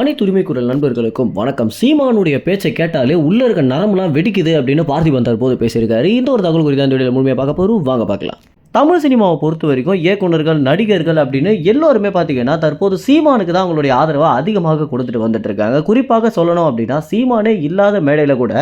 அனைத்து உரிமை குரல் நண்பர்களுக்கும் வணக்கம். சீமானுடைய பேச்சை கேட்டாலே உள்ள இருக்க நரம்லாம் வெடிக்குது அப்படின்னு பார்த்திபன் தற்போது பேசியிருக்காரு. இந்த ஒரு தகவல் குறித்த அந்த வீடியோவில் முழுமையாக பார்க்க போகிறோம் வாங்க பார்க்கலாம். தமிழ் சினிமாவை பொறுத்த வரைக்கும் இயக்குனர்கள் நடிகர்கள் அப்படின்னு எல்லோருமே பார்த்தீங்கன்னா தற்போது சீமானுக்கு தான் அவங்களுடைய ஆதரவை அதிகமாக கொடுத்துட்டு வந்துட்டு இருக்காங்க. குறிப்பாக சொல்லணும் அப்படின்னா சீமானே இல்லாத மேடையில் கூட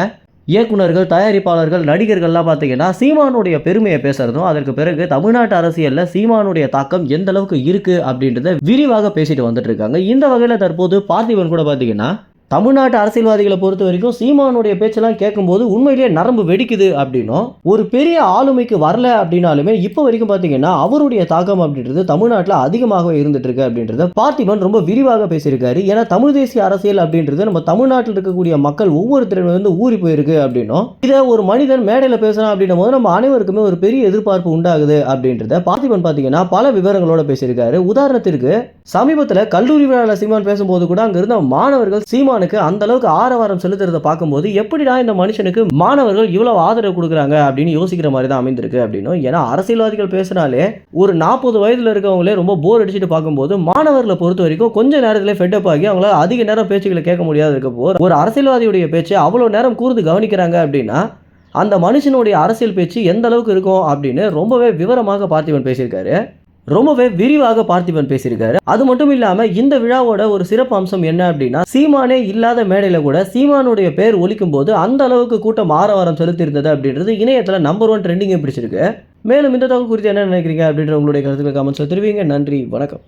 இயக்குனர்கள் தயாரிப்பாளர்கள் நடிகர்கள்லாம் பார்த்தீங்கன்னா சீமானுடைய பெருமையை பேசுறதும் அதற்கு பிறகு தமிழ்நாட்டு அரசியலில் சீமானுடைய தாக்கம் எந்த அளவுக்கு இருக்கு அப்படின்றத விரிவாக பேசிட்டு வந்துட்டு இருக்காங்க. இந்த வகையில் தற்போது பார்த்திபன் கூட பார்த்தீங்கன்னா தமிழ்நாட்டு அரசியல்வாதிகளை பொறுத்த வரைக்கும் சீமானுடைய பேச்செல்லாம் கேட்கும்போது உண்மையிலேயே நரம்பு வெடிக்குது அப்படின்னும். ஒரு பெரிய ஆளுமைக்கு வரல அப்படின்னாலுமே இப்போ வரைக்கும் பார்த்தீங்கன்னா அவருடைய தாக்கம் அப்படின்றது தமிழ்நாட்டில் அதிகமாகவே இருந்துட்டு இருக்கு அப்படின்றத பார்த்திபன் ரொம்ப விரிவாக பேசியிருக்காரு. ஏன்னா தமிழ் தேசிய அரசியல் அப்படின்றது நம்ம தமிழ்நாட்டில் இருக்கக்கூடிய மக்கள் ஒவ்வொருத்தரும் வந்து ஊறி போயிருக்கு அப்படின்னும். இதை ஒரு மனிதன் மேடையில் பேசுறான் அப்படின்னும் போது நம்ம அனைவருக்குமே ஒரு பெரிய எதிர்பார்ப்பு உண்டாகுது அப்படின்றத பார்த்திபன் பார்த்தீங்கன்னா பல விவரங்களோட பேசியிருக்காரு. உதாரணத்திற்கு சமீபத்தில் கல்லூரி விழாவில் சீமான் பேசும்போது கூட அங்கிருந்த மாணவர்கள் சீமான் சீமானுக்கு அந்த அளவுக்கு ஆரவாரம் செலுத்துறதை பார்க்கும்போது எப்படிடா இந்த மனுஷனுக்கு மாணவர்கள் இவ்வளவு ஆதரவு கொடுக்குறாங்க அப்படின்னு யோசிக்கிற மாதிரி தான் அமைந்திருக்கு அப்படின்னும். ஏன்னா அரசியல்வாதிகள் பேசினாலே ஒரு நாற்பது வயதுல இருக்கவங்களே ரொம்ப போர் அடிச்சுட்டு பார்க்கும்போது மாணவர்களை பொறுத்த வரைக்கும் கொஞ்ச நேரத்துல ஃபெட்டப் ஆகி அவங்களால அதிக நேரம் பேச்சுகளை கேட்க முடியாது இருக்கப்போ ஒரு அரசியல்வாதியுடைய பேச்சு அவ்வளோ நேரம் கூர்ந்து கவனிக்கிறாங்க அப்படின்னா அந்த மனுஷனுடைய அரசியல் பேச்சு எந்த அளவுக்கு இருக்கும் அப்படின்னு ரொம்பவே விவரமாக பார்த்திபன் பேசியிருக்காரு. ரொம்பவே விரிவாக பார்த்திபன் பேசியிருக்காரு. அது மட்டும் இல்லாம இந்த விழாவோட ஒரு சிறப்பு அம்சம் என்ன அப்படின்னா சீமானே இல்லாத மேடையில கூட சீமானுடைய பேர் ஒலிக்கும் போது அந்த அளவுக்கு கூட்டம் ஆரவாரம் செலுத்தியிருந்தது அப்படின்றது இணையத்தில் நம்பர் ஒன் ட்ரெண்டிங்கை பிடிச்சிருக்கு. மேலும் இந்த தகவல் குறித்து என்ன நினைக்கிறீங்க அப்படின்ற உங்களுடைய கருத்துக்களை கமெண்ட்ஸ்ல தெரிவிங்க. நன்றி வணக்கம்.